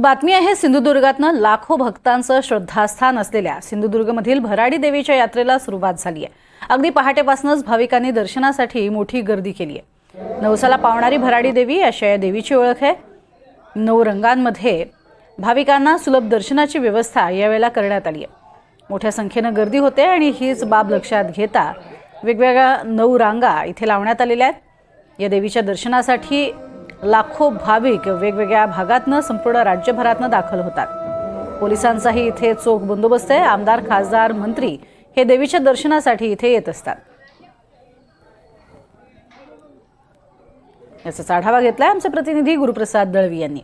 बातमी आहे सिंधुदुर्गातनं लाखो भक्तांचं श्रद्धास्थान असलेल्या सिंधुदुर्गमधील भराडी देवीच्या यात्रेला सुरुवात झाली आहे. अगदी पहाटेपासूनच भाविकांनी दर्शनासाठी मोठी गर्दी केली आहे. नवसाला पावणारी भराडी देवी अशा या देवीची ओळख आहे. नऊ रंगांमध्ये भाविकांना सुलभ दर्शनाची व्यवस्था यावेळेला करण्यात आली आहे. मोठ्या संख्येनं गर्दी होते आणि हीच बाब लक्षात घेता वेगवेगळ्या नऊ रांगा इथे लावण्यात आलेल्या आहेत. या देवीच्या दर्शनासाठी लाखो भाविक वेगवेगळ्या भागातनं संपूर्ण राज्यभरातनं दाखल होतात. पोलिसांचाही इथे चोख बंदोबस्त आहे. आमदार खासदार मंत्री हे देवीच्या दर्शनासाठी इथे येत असतात. याचाच आढावा घेतलाय आमचे प्रतिनिधी गुरुप्रसाद दळवी यांनी.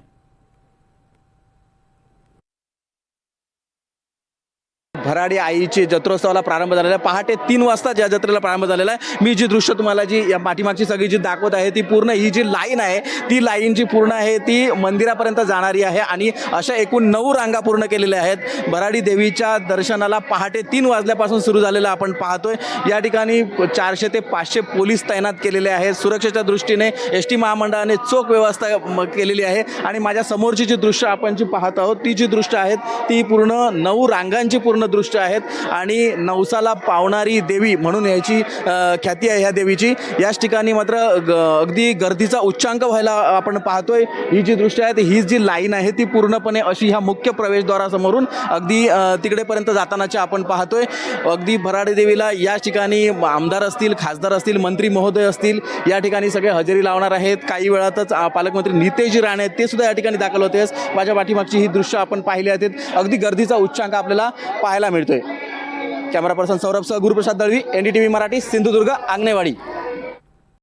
भराडी आईची जत्रोत्सवाला प्रारंभ झालेला आहे. पहाटे तीन वाजता ज्या जत्रेला प्रारंभ झालेला आहे मी जी दृश्य तुम्हाला जी या पाठीमागची सगळी जी दाखवत आहे ती पूर्ण ही जी लाईन आहे ती लाईन जी पूर्ण आहे ती मंदिरापर्यंत जाणारी आहे आणि अशा एकूण नऊ रांगा पूर्ण केलेल्या आहेत. भराडी देवीच्या दर्शनाला पहाटे तीन वाजल्यापासून सुरू झालेलं आपण पाहतोय. या ठिकाणी चारशे ते पाचशे पोलीस तैनात केलेले आहेत. सुरक्षेच्या दृष्टीने एस टी महामंडळाने चोख व्यवस्था म- केलेली आहे आणि माझ्या समोरची जी दृश्य आपण जी पाहत आहोत ती जी दृश्य आहेत ती पूर्ण नऊ रांगांची पूर्ण दृश्य आहेत. आणि नवसाला पावणारी देवी म्हणून याची ख्याती आहे ह्या देवीची. याच ठिकाणी मात्र ग- अगदी गर्दीचा उच्चांक व्हायला आपण पाहतोय. ही जी दृष्टी आहे ही जी लाईन आहे ती पूर्णपणे अशी ह्या मुख्य प्रवेशद्वारासमोरून अगदी तिकडेपर्यंत जातानाची आपण पाहतोय. अगदी भराडे देवीला या ठिकाणी आमदार असतील खासदार असतील मंत्री महोदय असतील या ठिकाणी सगळे हजेरी लावणार आहेत. काही वेळातच पालकमंत्री नितेशजी राणे आहेत ते सुद्धा या ठिकाणी दाखल होते. माझ्या पाठीमागची ही दृश्य आपण पाहिली आहेत. अगदी गर्दीचा उच्चांक आपल्याला पाहायला मिळतोय. कॅमेरा पर्सन सौरभ सह Guruprasad Dalvi N D T V Marathi Sindhudurg Anganewadi.